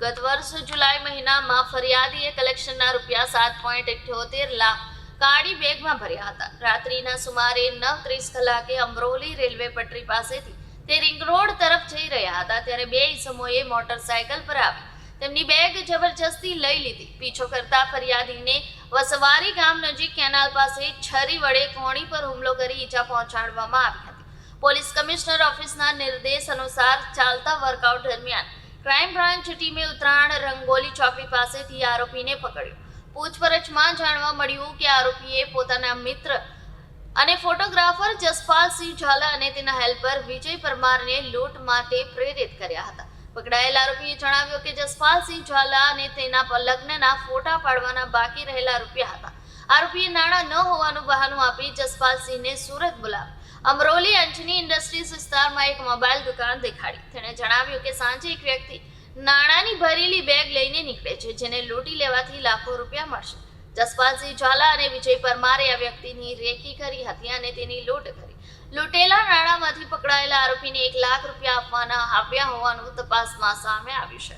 ગત વર્ષ જુલાઈ મહિનામાં ફરિયાદીએ કલેક્શનના રૂપિયા સાત પોઈન્ટ ઇઠ્યોતેર લાખ કાળી બેગમાં ભર્યા હતા. રાત્રિના સુમારે નવ ત્રીસ કલાકે અમરોલી રેલવે પટરી પાસેથી તે રિંગ રોડ તરફ જઈ રહ્યા હતા, ત્યારે બે ઇસમોએ મોટરસાયકલ પર આવી. તેમની બેગ જબરજસ્તી લઈ લીધી. પીછો કરતા ફરિયાદીને વસવારી ગામ નજીક કેનાલ પાસે છરી વડે કોણી પર હુમલો કરી ઈજા પહોંચાડવામાં આવી હતી. પોલીસ કમિશનર ઓફિસના નિર્દેશ અનુસાર ચાલતા વર્કઆઉટ દરમિયાન ક્રાઇમ બ્રાન્ચ ટીમે ઉત્તરાયણ રંગોલી ચોકડી પાસેથી આરોપીને પકડ્યો. પૂછપરછમાં જાણવા મળ્યું કે આરોપીએ પોતાના મિત્ર અને ફોટોગ્રાફર જસપાલસિંહ ઝાલા અને તેના હેલ્પર વિજય પરમારને લૂંટ માટે પ્રેરિત કર્યા હતા. પકડાયેલ આરોપીએ જણાવ્યું કે જસપાલસિંહ ઝાલા અને તેના લગ્નના ફોટા પાડવાના બાકી રહેલા રૂપિયા હતા. આરોપીએ નાણાં ન હોવાનું બહાનું આપી જસપાલસિંહને સુરત બોલાવ્યા. અમરોલી અંજની ઇન્ડસ્ટ્રીઝ વિસ્તારમાં એક મોબાઈલ દુકાન દેખાડી. તેણે જણાવ્યું કે સાંજે એક વ્યક્તિ નાણાંની ભરેલી બેગ લઈને નીકળે છે, જેને લૂંટી લેવાથી લાખો રૂપિયા મળશે. જસપાલસિંહ ઝાલા અને વિજય પરમારે આ વ્યક્તિની રેકી કરી હતી અને તેની લૂંટ કરી. લૂંટેલા નાણાંમાંથી પકડાયેલા આરોપીને એક લાખ રૂપિયા આપવાના આપ્યા હોવાનું તપાસમાં સામે આવ્યું છે.